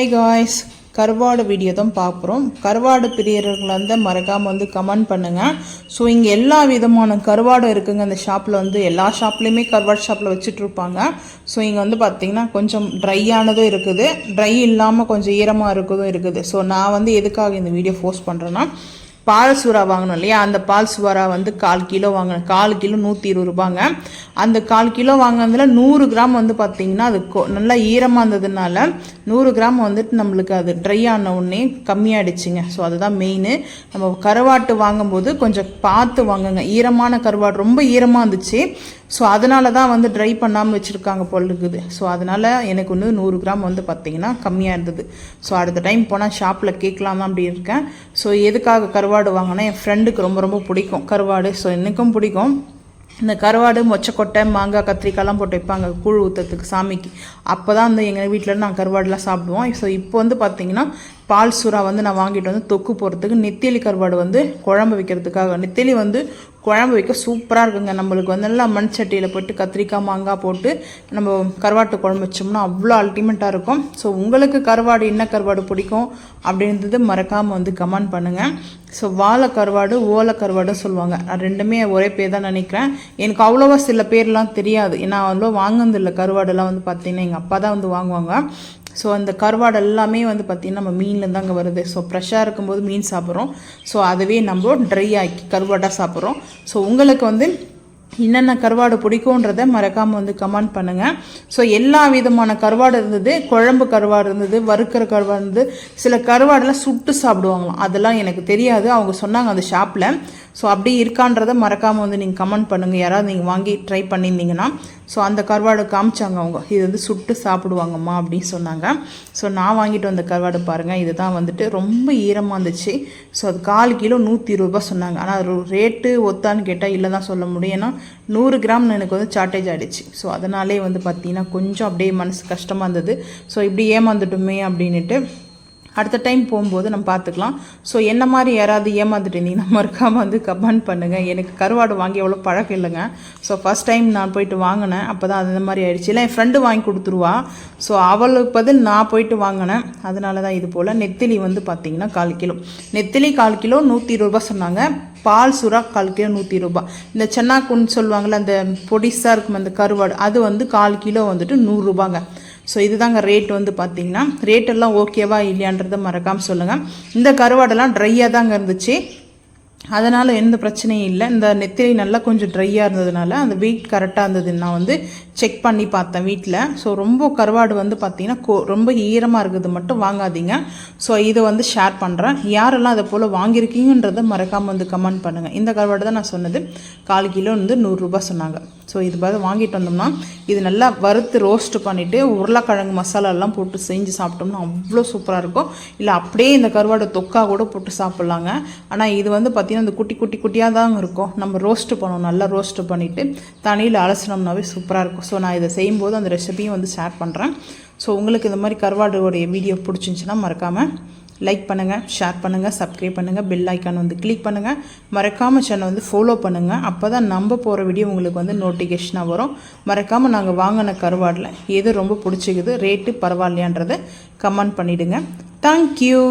High guys கருவாடு video தான் பார்க்குறோம். கருவாடு பிரியர்கள் வந்து மறக்காமல் வந்து கமெண்ட் பண்ணுங்கள் ஸோ இங்கே எல்லா விதமான கருவாடும் இருக்குங்க. அந்த ஷாப்பில் வந்து எல்லா ஷாப்லேயுமே கருவாடு ஷாப்பில் வச்சுட்ருப்பாங்க ஸோ இங்கே வந்து பார்த்தீங்கன்னா கொஞ்சம் ட்ரையானதும் இருக்குது. ட்ரை இல்லாமல் கொஞ்சம் ஈரமாக இருக்கதும் இருக்குது. ஸோ நான் வந்து எதுக்காக இந்த வீடியோ போஸ்ட் பண்ணுறேன்னா பால் சூறா வாங்கணும் இல்லையா? அந்த பால் சூறா வந்து கால் கிலோ வாங்கணும். கால் கிலோ நூற்றி இருபது ரூபாங்க. அந்த கால் கிலோ வாங்கினதுல நூறு கிராம் வந்து பார்த்தீங்கன்னா அது கொ- நல்லா ஈரமாக இருந்ததுனால நூறு கிராம் வந்துட்டு நம்மளுக்கு அது ட்ரை ஆன உடனே கம்மியாயிடுச்சுங்க. ஸோ அதுதான் மெயின் நம்ம கருவாட்டு வாங்கும்போது கொஞ்சம் பார்த்து வாங்குங்க. ஈரமான கருவாடு ரொம்ப ஈரமாக இருந்துச்சு. ஸோ அதனால தான் வந்து ட்ரை பண்ணாமல் வச்சுருக்காங்க போல் இருக்குது. ஸோ அதனால் எனக்கு வந்து நூறு கிராம் வந்து பார்த்தீங்கன்னா கம்மியாக இருந்தது. ஸோ அடுத்த டைம் போனால் ஷாப்பில் கேட்கலாம் தான் அப்படி இருக்கேன். ஸோ எதுக்காக கருவாடு வாங்கினா என் ஃப்ரெண்டுக்கு ரொம்ப ரொம்ப பிடிக்கும் கருவாடு. ஸோ எனக்கும் பிடிக்கும். இந்த கருவாடு மொச்சக்கொட்டை மாங்காய் கத்திரிக்காய்லாம் போட்டு வைப்பாங்க. கூழ் ஊற்றுறதுக்கு சாமிக்கு. அப்போ தான் வந்து எங்கள் வீட்டில் நான் கருவாடுலாம் சாப்பிடுவோம். ஸோ இப்போ வந்து பார்த்தீங்கன்னா பால் சுறா வந்து நான் வாங்கிட்டு வந்து தொக்கு போகிறதுக்கு நெத்தேலி கருவாடு வந்து குழம்பு வைக்கிறதுக்காக. நெத்தேலி வந்து குழம்பு வைக்க சூப்பராக இருக்குங்க. நம்மளுக்கு வந்து நல்லா மண் சட்டியில் போட்டு கத்திரிக்காய் மாங்காய் போட்டு நம்ம கருவாட்டு குழம்பு வச்சோம்னா அவ்வளோ அல்டிமேட்டாக இருக்கும். ஸோ உங்களுக்கு கருவாடு என்ன கருவாடு பிடிக்கும் அப்படின்றது மறக்காமல் வந்து கமெண்ட் பண்ணுங்கள் ஸோ வாழை கருவாடு ஓலை கருவாடு சொல்லுவாங்க. நான் ரெண்டுமே ஒரே பேர் தான் நினைக்கிறேன். எனக்கு அவ்வளோவா சில பேர்லாம் தெரியாது. ஏன்னா அவ்வளோ வாங்கினதில்ல. கருவாடெல்லாம் வந்து பார்த்தீங்கன்னா எங்கள் அப்பா தான் வந்து வாங்குவாங்க. ஸோ அந்த கருவாடு எல்லாமே வந்து பார்த்திங்கன்னா நம்ம மீனில் தாங்க வருது. ஸோ ஃப்ரெஷ்ஷாக இருக்கும்போது மீன் சாப்பிட்றோம். ஸோ அதுவே நம்ம ட்ரை ஆக்கி கருவாடாக சாப்பிட்றோம். ஸோ உங்களுக்கு வந்து என்னென்ன கருவாடு பிடிக்குன்றத மறக்காமல் வந்து கமெண்ட் பண்ணுங்கள் ஸோ எல்லா விதமான கருவாடு இருந்தது. குழம்பு கருவாடு இருந்தது வறுக்கிற கருவாடு இருந்தது. சில கருவாடெல்லாம் சுட்டு சாப்பிடுவாங்களாம். அதெல்லாம் எனக்கு தெரியாது. அவங்க சொன்னாங்க அந்த ஷாப்பில் ஸோ அப்படி இருக்கான்றதை மறக்காமல் வந்து நீங்கள் கமெண்ட் பண்ணுங்கள் யாராவது நீங்கள் வாங்கி ட்ரை பண்ணியிருந்தீங்கன்னா. ஸோ அந்த கருவாடு காமிச்சாங்க அவங்க. இது வந்து சுட்டு சாப்பிடுவாங்கம்மா அப்படின்னு சொன்னாங்க. ஸோ நான் வாங்கிட்டு வந்த கருவாடு பாருங்கள் இதுதான் வந்துட்டு ரொம்ப ஈரமாக இருந்துச்சு. ஸோ அது கால் கிலோ நூற்றி இருபது ரூபாய் சொன்னாங்க. ஆனால் அது ரேட்டு ஒத்தான்னு கேட்டால் இல்லை தான் சொல்ல முடியும். ஏன்னா நூறு கிராம் எனக்கு வந்து சார்ட்டேஜ் ஆகிடுச்சு ஸோ அதனாலே வந்து பார்த்தீங்கன்னா கொஞ்சம் அப்படியே மனசு கஷ்டமாக இருந்தது. ஸோ இப்படி ஏமாந்துட்டோமே அப்படின்ட்டு அடுத்த டைம் போகும்போது நம்ம பார்த்துக்கலாம். ஸோ என்ன மாதிரி யாராவது ஏமாந்துட்டு இருந்தீங்கன்னா மறக்காமல் வந்து கமெண்ட் பண்ணுங்கள் எனக்கு கருவாடு வாங்கி எவ்வளோ பழக்கம் இல்லைங்க. ஸோ ஃபஸ்ட் டைம் நான் போயிட்டு வாங்கினேன். அப்போ தான் அந்த மாதிரி ஆயிடுச்சு. இல்லை என் ஃப்ரெண்டு வாங்கி கொடுத்துருவா. ஸோ அவளுக்கு பதில் நான் போயிட்டு வாங்கினேன். அதனால தான் இது போல். நெத்திலி வந்து பார்த்தீங்கன்னா கால் கிலோ. நெத்திலி கால் கிலோ நூற்றி இருபது சொன்னாங்க. பால் சுறா கால் கிலோ நூற்றி ரூபாய். இந்த சென்னாக்குன்னு சொல்லுவாங்கள்ல அந்த பொடிசாக இருக்கும் அந்த கருவாடு அது வந்து கால் கிலோ வந்துட்டு நூறுரூபாங்க ஸோ இதுதாங்க ரேட் வந்து பார்த்தீங்கன்னா ரேட் எல்லாம் ஓகேவா இல்லையான்றதை மறக்காமல் சொல்லுங்கள் இந்த கருவாடெல்லாம் ட்ரையாக தாங்க இருந்துச்சு. அதனால் எந்த பிரச்சனையும் இல்லை. இந்த நெத்திரை நல்லா கொஞ்சம் ட்ரையாக இருந்ததுனால அந்த வெயிட் கரெக்டாக இருந்தது. நான் வந்து செக் பண்ணி பார்த்தேன் வீட்டில் ஸோ ரொம்ப கருவாடு வந்து பார்த்திங்கன்னா கோ ரொம்ப ஈரமாக இருக்குது மட்டும் வாங்காதீங்க. ஸோ இதை வந்து ஷேர் பண்ணுறேன் யாரெல்லாம் அதை போல் வாங்கியிருக்கீங்கன்றதை மறக்காமல் வந்து கமெண்ட் பண்ணுங்கள் இந்த கருவாடு தான் நான் சொன்னது. கால் கிலோ வந்து நூறுரூபா சொன்னாங்க. ஸோ இது பதில் வாங்கிட்டு வந்தோம்னா இது நல்லா வறுத்து ரோஸ்ட் பண்ணிவிட்டு உருளைக்கிழங்கு மசாலாலாம் போட்டு செஞ்சு சாப்பிட்டோம்னா அவ்வளோ சூப்பராக இருக்கும். இல்லை அப்படியே இந்த கருவாடு தொக்கா கூட போட்டு சாப்பிட்லாங்க. ஆனால் இது வந்து பார்த்திங்கன்னா இந்த குட்டி குட்டி குட்டியாக தான் இருக்கும். நம்ம ரோஸ்ட்டு பண்ணணும் நல்லா ரோஸ்ட்டு பண்ணிவிட்டு தண்ணியில் அலசினோம்னாவே சூப்பராக இருக்கும். ஸோ நான் இதை செய்யும்போது அந்த ரெசிபியும் வந்து ஷேர் பண்ணுறேன் ஸோ உங்களுக்கு இந்த மாதிரி கருவாடுடைய வீடியோ பிடிச்சிருந்துச்சின்னா மறக்காமல் லைக் பண்ணுங்கள் ஷேர் பண்ணுங்கள் சப்ஸ்கிரைப் பண்ணுங்கள் பெல் ஐக்கான் வந்து கிளிக் பண்ணுங்கள் மறக்காமல் சேனல் வந்து ஃபாலோ பண்ணுங்கள் அப்போ தான் நம்ம போகிற வீடியோ உங்களுக்கு வந்து நோட்டிஃபிகேஷனாக வரும். மறக்காமல் நாங்கள் வாங்கின கருவாடில் எது ரொம்ப பிடிச்சிக்குது ரேட்டு பரவாயில்லையான்றதை கமெண்ட் பண்ணிவிடுங்க தேங்க்யூ